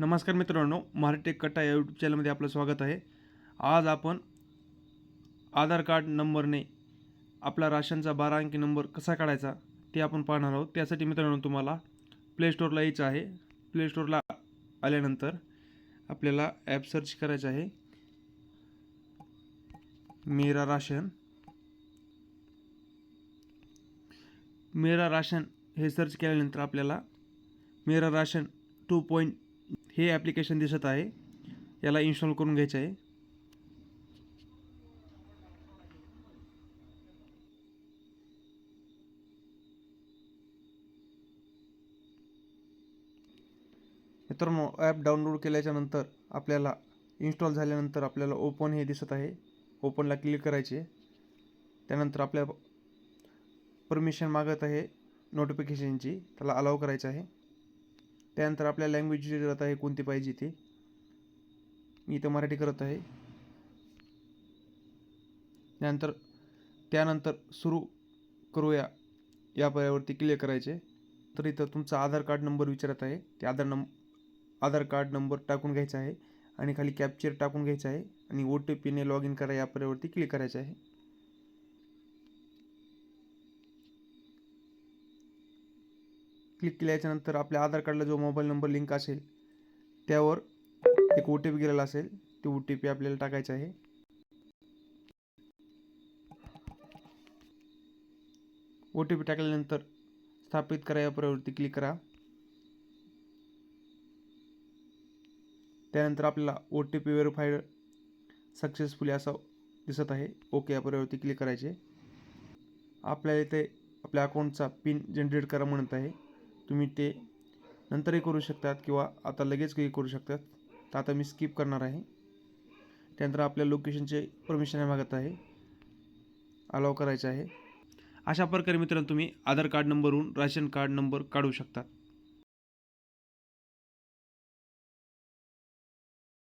नमस्कार मित्रांनो महाराष्ट्र कट्टा या यूट्यूब चॅनलमध्ये आपलं स्वागत आहे. आज आपण आधार कार्ड नंबरने आपला राशनचा बारा अंकी नंबर कसा काढायचा ते आपण पाहणार आहोत. त्यासाठी मित्रांनो तुम्हाला प्ले स्टोअरला यायचं आहे. प्ले स्टोअरला आल्यानंतर आपल्याला ॲप सर्च करायचं आहे. मेरा राशन. मेरा राशन हे सर्च केल्यानंतर आपल्याला मेरा राशन टू पॉईंट हे ॲप्लिकेशन दिसत आहे. याला इन्स्टॉल करून घ्यायचं आहे. मित्रांनो ॲप डाउनलोड केल्याच्यानंतर आपल्याला इन्स्टॉल झाल्यानंतर आपल्याला ओपन हे दिसत आहे. ओपनला क्लिक करायचे. त्यानंतर आपल्या परमिशन मागत आहे नोटिफिकेशनची त्याला अलाव करायचं आहे. त्यानंतर आपल्या लँग्वेज करत आहे कोणती पाहिजे ती? मी इथं मराठी करत आहे. त्यानंतर त्यानंतर सुरू करूया या पर्यावरती क्लिअर करायचे. तर इथं तुमचा आधार कार्ड नंबर विचारत आहे. ते आधार नंब आधार कार्ड नंबर टाकून घ्यायचा आहे आणि खाली कॅप्चर टाकून घ्यायचा आहे आणि ओ टी पीने लॉग इन करा या पर्यावरती क्लिक करायचं आहे. क्लिक केल्याच्यानंतर आपल्या आधार कार्डला जो मोबाईल नंबर लिंक असेल त्यावर एक ओ टी पी गेलेला असेल ते ओ टी पी आपल्याला टाकायचं आहे. ओ टी पी टाकल्यानंतर स्थापित करा या पर्यावरती क्लिक करा. त्यानंतर आपल्याला O T P verified successfully असं दिसत आहे. ओके या पर्यावरती क्लिक करायचे आपल्याला इथे आपल्या अकाउंटचा पिन जनरेट करा म्हणत आहे. तुम्ही ते नंतरही करू शकतात किंवा आता लगेच काही करू शकतात. तर आता मी स्किप करणार आहे. त्यानंतर आपल्या लोकेशनचे परमिशन मागत आहे. अलाव करायचं आहे. अशा प्रकारे मित्रांनो तुम्ही आधार कार्ड नंबरवरून राशन कार्ड नंबर काढू शकता